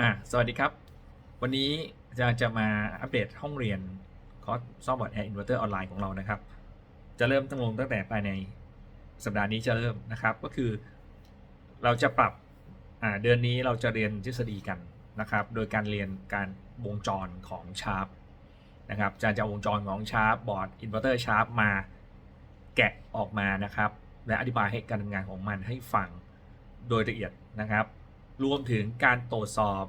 อะสวัสดีครับ วันนี้จะจะมาอัปเดตห้องเรียนคอร์สซ่อมบอร์ดแอร์อินเวอร์เตอร์ออนไลน์ของเรานะครับ จะเริ่มตั้งลงตั้งแต่ภายในสัปดาห์นี้จะเริ่มนะครับ ก็คือ เราจะปรับอ่าเดือนนี้เราจะเรียนทฤษฎีกันนะครับ โดยการเรียนการวงจรของชาร์ปนะครับจะจะวงจรของชาร์ปบอร์ดอินเวอร์เตอร์ชาร์ปมาแกะออกมานะครับ และอธิบายให้การทำงานของมันให้ฟังโดยละเอียดนะครับ รวมถึงการตรวจสอบ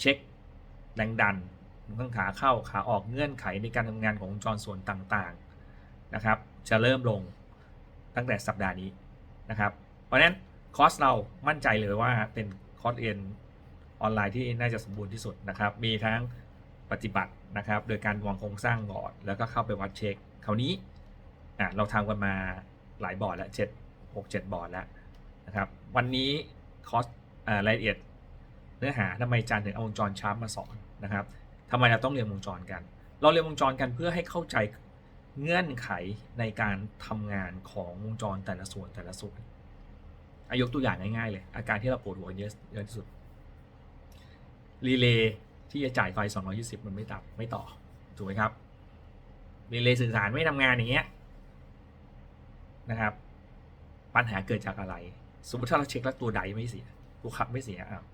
เช็คแรงดันทั้งขาเข้าขาออกเงื่อนไขในการทำงานของวงจรส่วนต่างๆนะครับ จะเริ่มลงตั้งแต่สัปดาห์นี้นะครับ เพราะนั้นคอร์สเรามั่นใจเลยว่าเป็นคอร์สเรียนออนไลน์ที่น่าจะสมบูรณ์ที่สุดนะครับ มีทั้งปฏิบัตินะครับ โดยการวางโครงสร้างบอร์ด แล้วก็เข้าไปวัดเช็คคราวนี้อะเราทำกันมาหลายบอร์ดแล้วเจ็ดหกเจ็ดบอร์ดแล้วนะครับ วันนี้คอร์ส รายละเอียดเนื้อหาทำไมาจารย์ถึงเอาวงจรชาร์ปมาสอนนะครับทำไมเราต้องเรียนวงจรกัน เราเรียนวงจรกันเพื่อให้เข้าใจเงื่อนไขในการทำงานของวงจรแต่ละส่วนแต่ละส่วนอายกตัวอย่างง่ายๆเลย อาการที่เราปวดหัวเยอะเยอะที่สุด รีเลย์ที่จะจ่ายไฟ 220 มันไม่ตับไม่ต่อ ถูกไหมครับ รีเลย์สื่อสารไม่ทำงานอย่างเงี้ยนะครับ ปัญหาเกิดจากอะไร สมมติถ้าเราเช็คแล้วตัวใดไม่เสีย ตัวขับไม่เสียอ้าว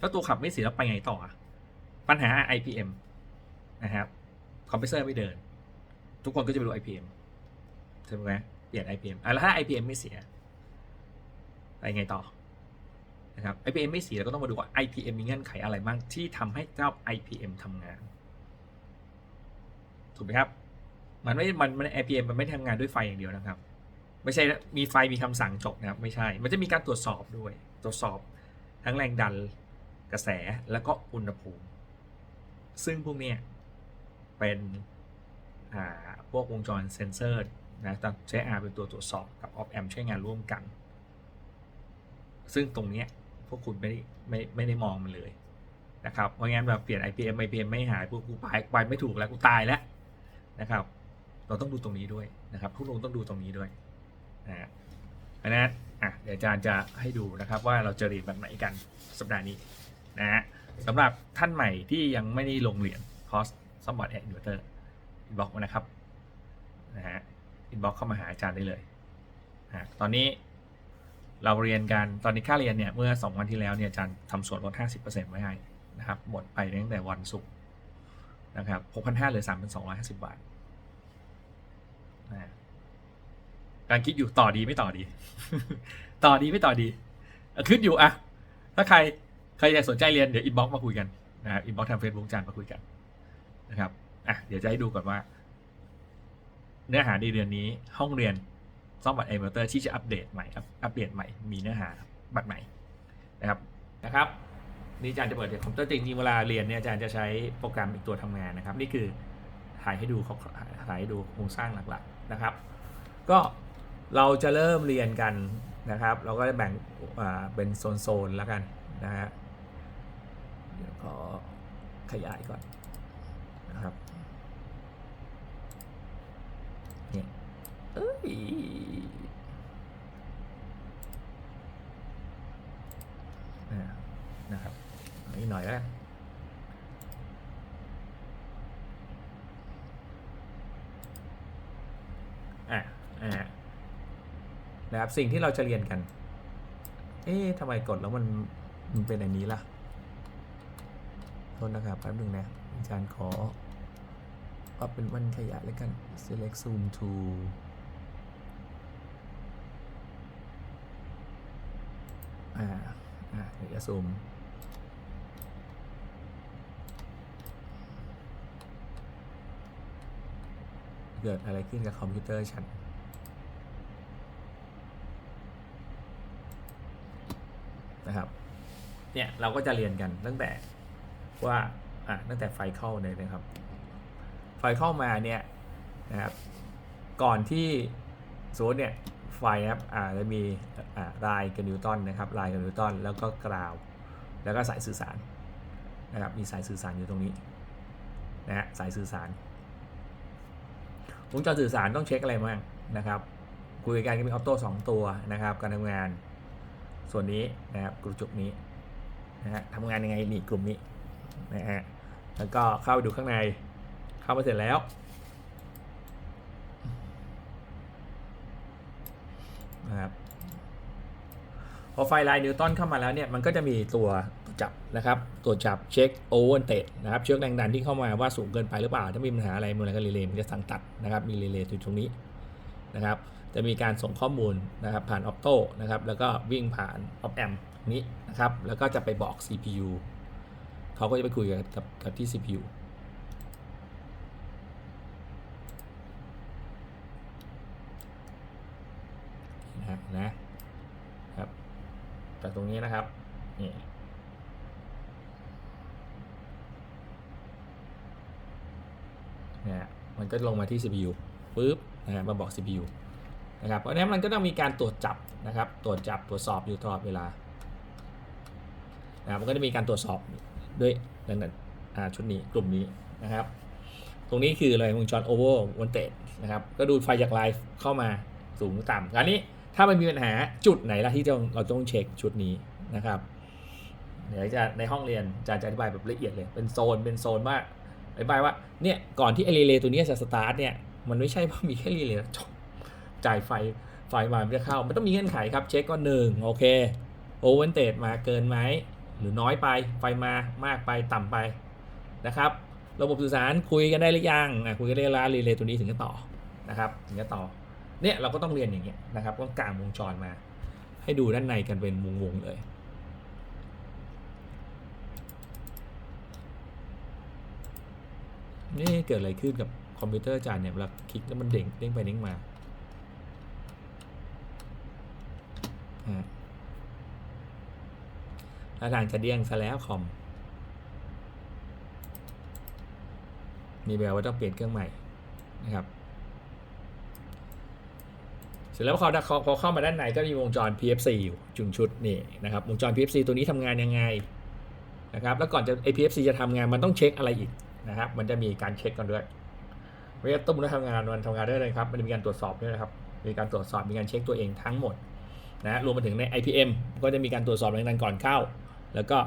แล้วตัวขับไม่เสียแล้วไปไงต่ออปัญหา IPM นะครับคอมเพรสเซอร์ไม่เดิน ทุกคนก็จะไปดู IPM ใช่ไหมเปลี่ยน IPM อะแล้วถ้า IPM ไม่เสียไปไงต่อนะครับ IPM ไม่เสียเราก็ต้องมาดูว่า IPM มีเงื่อนไขอะไรบ้างที่ทำให้เจ้า IPM ทำงาน ถูกไหมครับ มันไม่ มัน มัน IPM มันไม่ทำงานด้วยไฟอย่างเดียวนะครับ ไม่ใช่มีไฟมีคำสั่งจบนะครับ ไม่ใช่ มันจะมีการตรวจสอบด้วย ตรวจสอบ ทั้งแรงดันกระแสแล้วก็อุณหภูมิ ซึ่งพวกนี้เป็นพวกวงจรเซนเซอร์นะต้องใช้ R เป็นตัวตรวจสอบกับ Op Amp ใช้งานร่วมกัน ซึ่งตรงนี้พวกคุณไม่ได้ไม่ไม่ได้มองมันเลยนะครับ เพราะงั้นแบบเปลี่ยน IPM IPM ไม่หายพวกกูไปไปไม่ถูกแล้วกูตายแล้วนะครับ เราต้องดูตรงนี้ด้วยนะครับพวกเราต้องดูตรงนี้ด้วยนะฮะ เพราะฉะนั้นอะเดี๋ยวอาจารย์จะให้ดูนะครับว่าเราจะเรียนแบบไหนกันสัปดาห์นี้นะฮะสำหรับท่านใหม่ที่ยังไม่ได้ลงเรียนคอร์สมบัติแอดอินเวอร์เตอร์อินบ็อกนะครับนะฮะอินบ็อกเข้ามาหาอาจารย์ได้เลยนะตอนนี้เราเรียนกันตอนนี้ค่าเรียนเนี่ยเมื่อ 2 วันที่แล้วเนี่ยอาจารย์ทำส่วนลด 50%ไว้ให้นะครับหมดไปตั้งแต่วันศุกร์นะครับ6,500เหลือ3,250 บาทนะฮะ การคิดอยู่ต่อดีไม่ต่อดี ต่อดีไม่ต่อดีคิดอยู่อะถ้าใครใครอยากสนใจเรียนเดี๋ยวอินบ็อกมาคุยกันนะครับอินบ็อกทางเฟซบุ๊กจานมาคุยกันนะครับอะเดี๋ยวจะให้ดูก่อนว่า เนื้อหาในเดือนนี้ห้องเรียนซ่อมบัตรเอเวอร์เตอร์ที่จะอัปเดตใหม่อัปเดตใหม่มีเนื้อหาบัตรใหม่นะครับนะครับนี่อาจารย์จะเปิดจากคอมพิวเตอร์จริงนี่เวลาเรียนเนี่ยอาจารย์จะใช้โปรแกรมอีกตัวทำงานนะครับ นี่คือถ่ายให้ดูเขาถ่ายให้ดูโครงสร้างหลักๆนะครับ ก็ เราจะเริ่มเรียนกันนะครับ เราก็จะแบ่งเป็นโซนๆแล้วกันนะฮะเดี๋ยวขอขยายก่อนนะครับเนี่ยเอ้ยอ่านะครับอีกหน่อยแล้วอะอะ นะครับ สิ่งที่เราจะเรียนกัน เอ๊ะทำไมกดแล้วมันมันเป็นอันนี้ล่ะโทษนะครับแป๊บหนึ่งนะอาจารย์ขอเอาเป็นวันขยายแล้วกัน select zoom to อ่า อ่าเดี๋ยวจะซูมเกิดอะไรขึ้นกับคอมพิวเตอร์ฉัน นะครับ เนี่ยเราก็จะเรียนกันตั้งแต่ว่าอะตั้งแต่ไฟเข้าเลยนะครับ ไฟเข้ามาเนี่ยนะครับก่อนที่สมมติเนี่ยไฟนะครับอ่าจะมีอ่ารายกับนิวตันนะครับรายกับนิวตันแล้วก็กราว แล้วก็สายสื่อสารนะครับมีสายสื่อสารอยู่ตรงนี้นะฮะสายสื่อสารวงจรสื่อสารต้องเช็คอะไรบ้างนะครับคุยกันก็มีออโต้สองตัวนะครับ การทำงานส่วนนี้นะครับกระจุกนี้ นะฮะทำงานยังไงนี่กลุ่มนี้นะฮะแล้วก็เข้าไปดูข้างในเข้ามาเสร็จแล้วนะครับพอไฟล์ไลน์นิวตันเข้ามาแล้วเนี่ยมันก็จะมีตัวจับนะครับ ตัวจับเช็คโอเวอร์เตดนะครับเช็คแรงดันที่เข้ามาว่าสูงเกินไปหรือเปล่า ถ้ามีปัญหาอะไรมันก็รีเลย์มันจะสั่งตัดนะครับ มีรีเลย์อยู่ตรงนี้นะครับ จะมีการส่งข้อมูลนะครับผ่านออ t โต้นะครับแล้วก็วิ่งผ่านออ p แอม นี้นะครับ แล้วก็จะไปบอก CPU เขาก็จะไปคุยกับกับกับที่ CPU นะฮะนะครับจากตรงนี้นะครับนี่นะมันก็ลงมาที่ CPU ปุ๊บนะฮะมาบอก CPU นะครับเพราะนั้นมันก็ต้องมีการตรวจจับนะครับ ตรวจจับตรวจสอบอยู่ตลอดเวลา นะมันก็จะมีการตรวจสอบด้วยดังนั้นชุดนี้กลุ่มนี้นะครับ ตรงนี้คืออะไรวงจรโอเวอร์วันเตนะครับ ก็ดูไฟจากไลฟ์เข้ามาสูงหรือต่ำคราวนี้ถ้ามันมีปัญหาจุดไหนล่ะที่เราต้องเช็คชุดนี้นะครับเดี๋ยวจะในห้องเรียนจะจะอธิบายแบบละเอียดเลยเป็นโซนเป็นโซนว่าอธิบายว่าเนี่ยก่อนที่ไอรีเลย์ตัวนี้จะสตาร์ทเนี่ยมันไม่ใช่ว่ามีแค่รีเลย์จบจ่ายไฟไฟมานจะเข้า มันต้องมีเงื่อนไขครับ เช็คก็หนึ่งโอเคโอเวอร์เตมาเกินไหม หรือน้อยไปไฟมามากไปต่ำไปนะครับ ระบบสื่อสารคุยกันได้หรือยังคุยกันได้แล้วรีเลย์ตัวนี้ถึงจะต่อนะครับถึงจะต่อเนี่ยเราก็ต้องเรียนอย่างเงี้ยนะครับต้องกางวงจรมา ให้ดูด้านในกันเป็นวงๆเลยนี่เกิดอะไรขึ้นกับคอมพิวเตอร์จารย์เนี่ยเวลาคลิกแล้วมันเด้งเด้งไปเด้งมาฮะ อาจารย์จะเดี้ยงซะแล้วคอมมีแววว่าต้องเปลี่ยนเครื่องใหม่นะครับเสร็จแล้วพอเขาพอเข้ามาด้านในก็มีวงจร PFC อยู่จุงชุดนี่นะครับวงจร PFC ตัวนี้ทำงานยังไงนะครับแล้วก่อนจะ PFC จะทำงานมันต้องเช็คอะไรอีกนะครับ มันจะมีการเช็คกันด้วยเวลาตุ้มแล้วทำงานมันทำงานได้เลยครับมันจะมีการตรวจสอบด้วยนะครับมีการตรวจสอบมีการเช็คตัวเองทั้งหมดนะรวมไปถึงใน IPM ก็จะมีการตรวจสอบแรงดันก่อนเข้า แล้วก็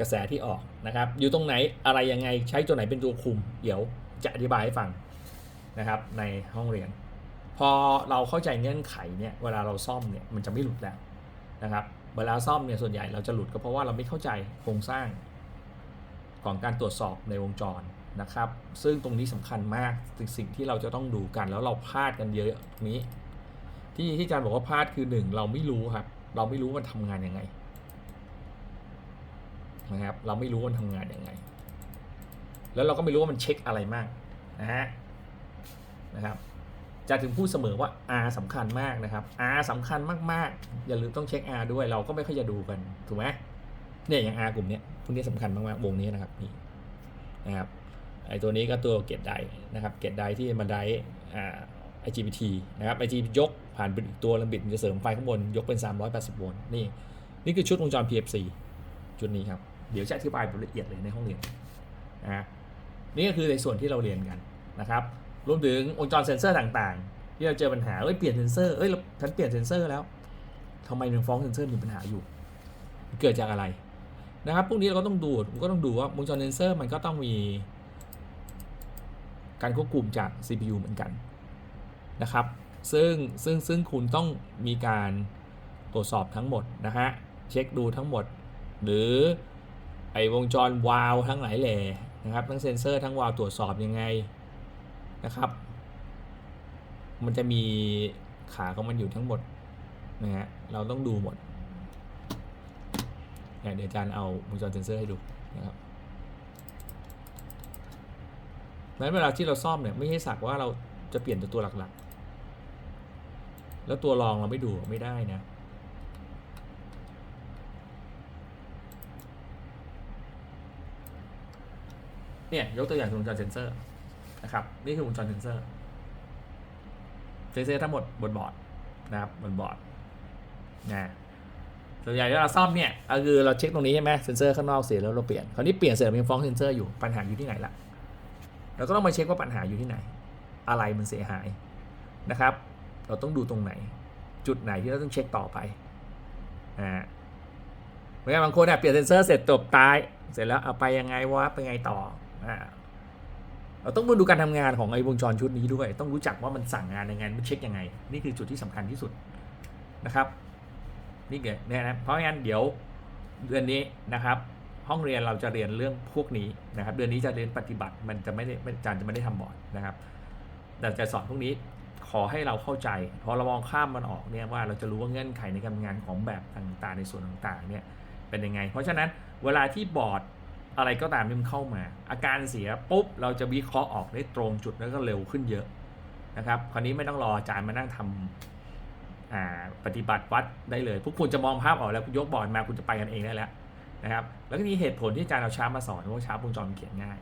กระแสที่ออกนะครับ อยู่ตรงไหนอะไรยังไงใช้ตัวไหนเป็นตัวคุม เดี๋ยวจะอธิบายให้ฟังนะครับในห้องเรียน พอเราเข้าใจเงื่อนไขเนี่ยเวลาเราซ่อมเนี่ยมันจะไม่หลุดแล้วนะครับเวลาซ่อมเนี่ยส่วนใหญ่เราจะหลุดก็เพราะว่าเราไม่เข้าใจโครงสร้างของการตรวจสอบในวงจรนะครับ ซึ่งตรงนี้สำคัญมากสิ่งสิ่งที่เราจะต้องดูกันแล้วเราพลาดกันเยอะตรงนี้ ที่ที่อาจารย์บอกว่าพลาดคือหนึ่งเราไม่รู้ครับ เราไม่รู้มันทำงานยังไง นะครับ เราไม่รู้ว่ามันทำงานยังไง แล้วเราก็ไม่รู้ว่ามันเช็คอะไรมากนะฮะนะครับจะถึงพูดเสมอว่า R สำคัญมากนะครับ R สำคัญมากๆ อย่าลืมต้องเช็ค R ด้วยเราก็ไม่ค่อยจะดูกันถูกไหมเนี่ยอย่าง R กลุ่มเนี้ยพวกนี้สำคัญมากๆวงนี้นะครับนี่นะครับไอตัวนี้ก็ตัวเกตไดนะครับเกตไดที่มาไดอ่า IGBT นะครับ IGBT ยกผ่านเป็นอีกตัวลำบิดมันจะเสริมไฟข้างบน ยกเป็น 380 โวลต์นี่นี่คือชุดวงจร PFC ชุดนี้ครับ เดี๋ยวจะอธิบายละเอียดเลยในห้องเรียนนะฮะนี่ก็คือในส่วนที่เราเรียนกันนะครับรวมถึงวงจรเซนเซอร์ต่างๆ ที่เราเจอปัญหาเอ้ยเปลี่ยนเซนเซอร์เอ้ยฉันเปลี่ยนเซนเซอร์แล้วทำไมมันฟ้องเซนเซอร์มีปัญหาอยู่เกิดจากอะไรนะครับพวกนี้เราก็ต้องดูก็ต้องดูว่าวงจรเซนเซอร์มันก็ต้องมีการควบคุมจาก CPU เหมือนกันนะครับ ซึ่งซึ่งซึ่งคุณต้องมีการตรวจสอบทั้งหมดนะฮะ เช็คดูทั้งหมด หรือ ไอวงจรวาล์วทั้งหลายแหล่นะครับทั้งเซ็นเซอร์ทั้งวาล์วตรวจสอบยังไงนะครับ มันจะมีขาของมันอยู่ทั้งหมดนะฮะเราต้องดูหมดเนี่ยเดี๋ยวอาจารย์เอาวงจรเซ็นเซอร์ให้ดูนะครับนั้นเวลาที่เราซ่อมเนี่ยไม่ใช่สักว่าเราจะเปลี่ยนแต่ตัวหลักๆ แล้วตัวรองเราไม่ดูไม่ได้นะ เนี่ยยกตัวอย่างวงจรเซนเซอร์นะครับนี่คือวงจรเซนเซอร์เซนเซอร์ทั้งหมดบนบอร์ดนะครับบนบอร์ดนะส่วนใหญ่เวลาซ่อมเนี่ยก็คือเราเช็คตรงนี้ใช่ไหมเซนเซอร์ข้างนอกเสียแล้วเราเปลี่ยนคราวนี้เปลี่ยนเสร็จมันยังฟ้องเซนเซอร์อยู่ปัญหาอยู่ที่ไหนล่ะเราก็ต้องมาเช็คว่าปัญหาอยู่ที่ไหน อะไรมันเสียหายนะครับ เราต้องดูตรงไหน จุดไหนที่เราต้องเช็คต่อไปอ่าเพราะงั้นบางคนอะเปลี่ยนเซนเซอร์เสร็จจบตาย เสร็จแล้วเอาไปยังไงวะไปไงต่อ เราต้องมาดูการทำงานของไอ้วงจรชุดนี้ด้วย ต้องรู้จักว่ามันสั่งงานยังไงมันเช็คยังไง นี่คือจุดที่สำคัญที่สุดนะครับ นี่เกิดเนี่ยนะเพราะงั้นเดี๋ยวเดือนนี้นะครับ ห้องเรียนเราจะเรียนเรื่องพวกนี้นะครับ เดือนนี้จะเรียนปฏิบัติมันจะไม่ได้อาจารย์จะไม่ได้ทำบอร์ดนะครับแต่จะสอนพวกนี้ขอให้เราเข้าใจ พอเรามองข้ามมันออกเนี่ยว่าเราจะรู้ว่าเงื่อนไขในการทำงานของแบบต่างๆในส่วนต่างๆเนี่ยเป็นยังไง เพราะฉะนั้นเวลาที่บอร์ด อะไรก็ตามที่มันเข้ามา อาการเสียปุ๊บเราจะวิเคราะห์ออกได้ตรงจุดแล้วก็เร็วขึ้นเยอะนะครับคราวนี้ไม่ต้องรออาจารย์มานั่งทำอ่าปฏิบัติวัดได้เลย พวกคุณจะมองภาพออกแล้วคุณยกบอร์ดมาคุณจะไปกันเองได้แล้วนะครับ แล้วก็มีเหตุผลที่อาจารย์เอาชาร์ตมาสอนเพราะว่าชาร์ตวงจรมันเขียนง่าย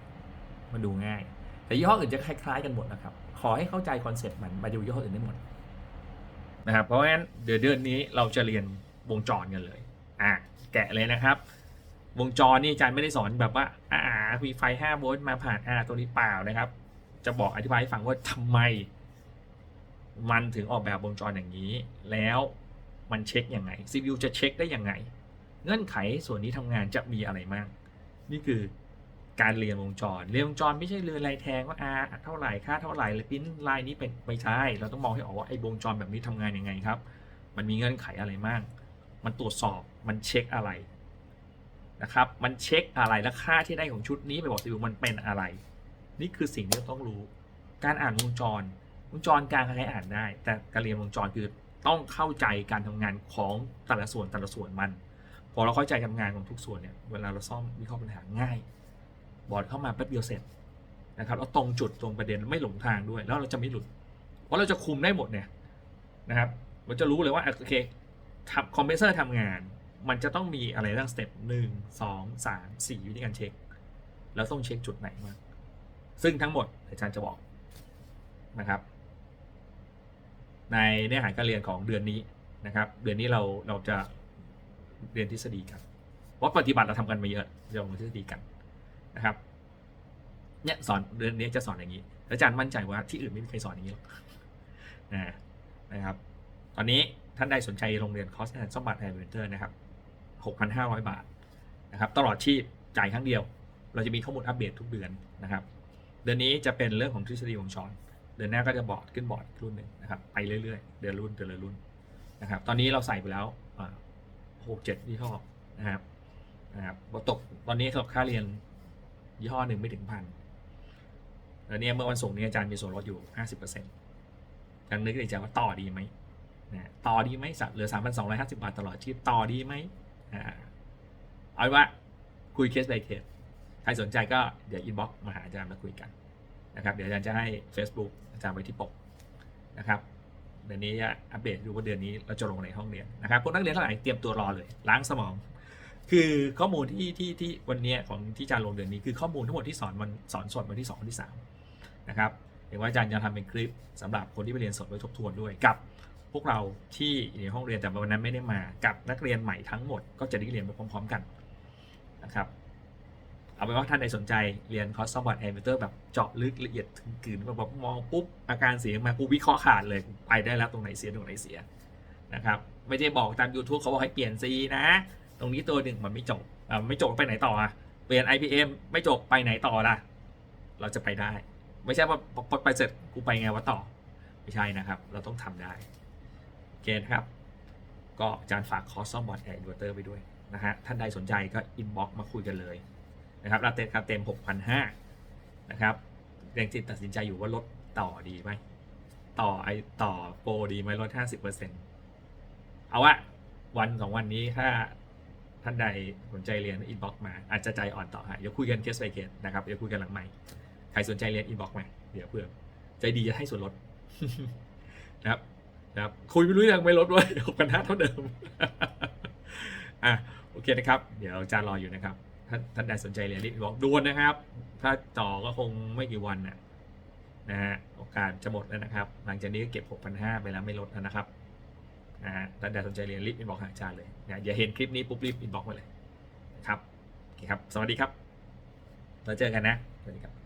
มันดูง่าย แต่ยี่ห้ออื่นจะคล้ายๆกันหมดนะครับ ขอให้เข้าใจคอนเซ็ปต์มันมาดูยี่ห้ออื่นได้หมดนะครับ เพราะงั้นเดือนเดือนนี้เราจะเรียนวงจรกันเลย อะ แกะเลยนะครับ วงจรนี่อาจารย์ไม่ได้สอนแบบว่าอ่ามีไฟ5โวลต์มาผ่านอ่าตัวนี้เปล่านะครับ จะบอกอธิบายให้ฟังว่าทำไม มันถึงออกแบบวงจรอย่างนี้ แล้วมันเช็คยังไง CPU จะเช็คได้ยังไง เงื่อนไขส่วนนี้ทำงานจะมีอะไรบ้างนี่คือการเรียนวงจร เรียนวงจรไม่ใช่เรียนลายแทงว่า R เท่าไหร่ค่าเท่าไหร่เลยปิ้นลายนี้เป็นไม่ใช่ เราต้องมองให้ออกว่าไอ้วงจรแบบนี้ทำงานยังไงครับ มันมีเงื่อนไขอะไรบ้าง มันตรวจสอบ มันเช็คอะไร นะครับ มันเช็คอะไรและค่าที่ได้ของชุดนี้ไปบอกสิวมันเป็นอะไร นี่คือสิ่งที่ต้องรู้ การอ่านวงจร วงจรกลางใครอ่านได้ แต่การเรียนวงจรคือต้องเข้าใจการทำงานของแต่ละส่วนแต่ละส่วนมัน พอเราเข้าใจทำงานของทุกส่วนเนี่ย เวลาเราซ่อมวิเคราะห์ปัญหาง่าย บอร์ดเข้ามาแป๊บเดียวเสร็จนะครับแล้วตรงจุดตรงประเด็นไม่หลงทางด้วย แล้วเราจะไม่หลุด เพราะเราจะคุมได้หมดเนี่ยนะครับเราจะรู้เลยว่าโอเคทำคอมเพรสเซอร์ทำงาน มันจะต้องมีอะไรบ้งสเต็ปหนึ่งสองสามสี่วิธีการเช็ค แล้วต้องเช็คจุดไหนมางซึ่งทั้งหมดอาจารย์จะบอกนะครับ ในเนื้อหาการเรียนของเดือนนี้นะครับ เดือนนี้เราเราจะเรียนทฤษฎีกันเพราปฏิบัติเราทำกันมาเยอะเราลงทฤษฎีกันนะครับเนี่ยสอนเดือนนี้จะสอนอย่างนี้อาจารย์มั่นใจว่าที่อื่นไม่มีใครสอนอย่างนี้หรอกนะนะครับ ตอนนี้ท่านใดสนใจโรงเรียนคอร์สแอนด์สมบัติแอนด์เวนเตอร์นะครับ 6,500 บาทนะครับตลอดชีพจ่ายครั้งเดียว เราจะมีข้อมูลอัปเดตทุกเดือนนะครับ เดือนนี้จะเป็นเรื่องของทฤษฎีวงจรเดือนหน้าก็จะบอร์ดขึ้นบอร์ดอีกรุ่นหนึ่งนะครับไปเรื่อยๆ เดือนรุ่นเดือนละรุ่นนะครับตอนนี้เราใส่ไปแล้วหกเจ็ดยี่ห้อนะครับนะครับตกตอนนี้สำหรับค่าเรียนยี่ห้อหนึ่งไม่ถึงพันแล้วเนี่ยเมื่อวันศุกร์นี้อาจารย์มีส่วนลดอยู่ห้าสิบเปอร์เซ็นต์ยังนึกในใจว่าต่อดีไหมนะต่อดีไหมสัตว์เหลือสามพันสองร้อยห้าสิบาทตลอดชีพต่อดีไหม เอาว่าคุยเคส by เคสใครสนใจก็เดี๋ยวอินบ็อกมาหาอาจารย์มาคุยกันนะครับ เดี๋ยวอาจารย์จะให้ Facebook อาจารย์ไว้ที่ปกนะครับเดือนนี้อัปเดตดูว่าเดือนนี้เราจะลงในห้องเรียนนะครับพวกนักเรียนทั้งหลายเตรียมตัวรอเลยล้างสมอง คือข้อมูลที่ที่ที่วันนี้ของที่อาจารย์ลงเดือนนี้คือข้อมูลทั้งหมดที่สอนวันสอนสดวันที่2วันที่3นะครับเห็นว่าอาจารย์จะทำเป็นคลิปสำหรับคนที่ไปเรียนสดไว้ทบทวนด้วยกับ พวกเราที่อยู่ในห้องเรียนแต่วันนั้นไม่ได้มากับนักเรียนใหม่ทั้งหมดก็จะได้เรียนไปพร้อมๆกันนะครับเอาเป็นว่าท่านใดสนใจเรียนคอร์สซอฟต์แวร์แอนิเตอร์แบบเจาะลึกละเอียดถึงกลืนแบบมองปุ๊บอาการเสียมากูวิเคราะห์ขาดเลยไปได้แล้วตรงไหนเสียตรงไหนเสียนะครับไม่ใช่บอกตาม YouTube เขาบอกให้เปลี่ยนซีนะ ตรงนี้ตัวหนึ่งมันไม่จบอ่าไม่จบไปไหนต่ออะเปลี่ยน IPM ไม่จบไปไหนต่อล่ะ เราจะไปได้ ไม่ใช่ว่าพอไปเสร็จกูไปไงวะต่อ ไม่ใช่นะครับ เราต้องทำได้ คนะครับ ก็อาจารย์ฝากคอร์สซ่อมบอร์ดแอร์อินเวอร์เตอร์ไปด้วยนะฮะท่านใดสนใจก็อินบ็อกมาคุยกันเลยนะครับราเต็มราเต็ม 6,500นะครับยังจิตตัดสินใจอยู่ว่าลดต่อดีไหมต่อไอต่อโปรดีไหมลด 50%เอาวะวันสองวันนี้ถ้าท่านใดสนใจเรียนอินบ็อกมาอาจจะใจอ่อนต่อฮะเดี๋ยวคุยกันเคส by เคสนะครับเดี๋ยวคุยกันหลังใหม่ใครสนใจเรียนอินบ็อกมาเดี๋ยวเพื่อใจดีจะให้ส่วนลดนะครับ นะครับคุยไม่รู้ยังไม่ลดด้วยหกพันห้าเท่าเดิมอะโอเคนะครับ เดี๋ยวอาจารย์รออยู่นะครับท่านท่านใดสนใจเรียนรีบบอกด่วนนะครับ ถ้าต่อก็คงไม่กี่วันน่ะนะฮะโอกาสจะหมดแล้วนะครับ หลังจากนี้ก็เก็บ 6,500 ไปแล้วไม่ลดแล้วนะครับนะฮะท่านใดสนใจเรียนรีบอินบอกหาอาจารย์เลยนะอย่าเห็นคลิปนี้ปุ๊บรีบอินบอกมาเลยนะครับโอเคครับ สวัสดีครับเราเจอกันนะสวัสดีครับ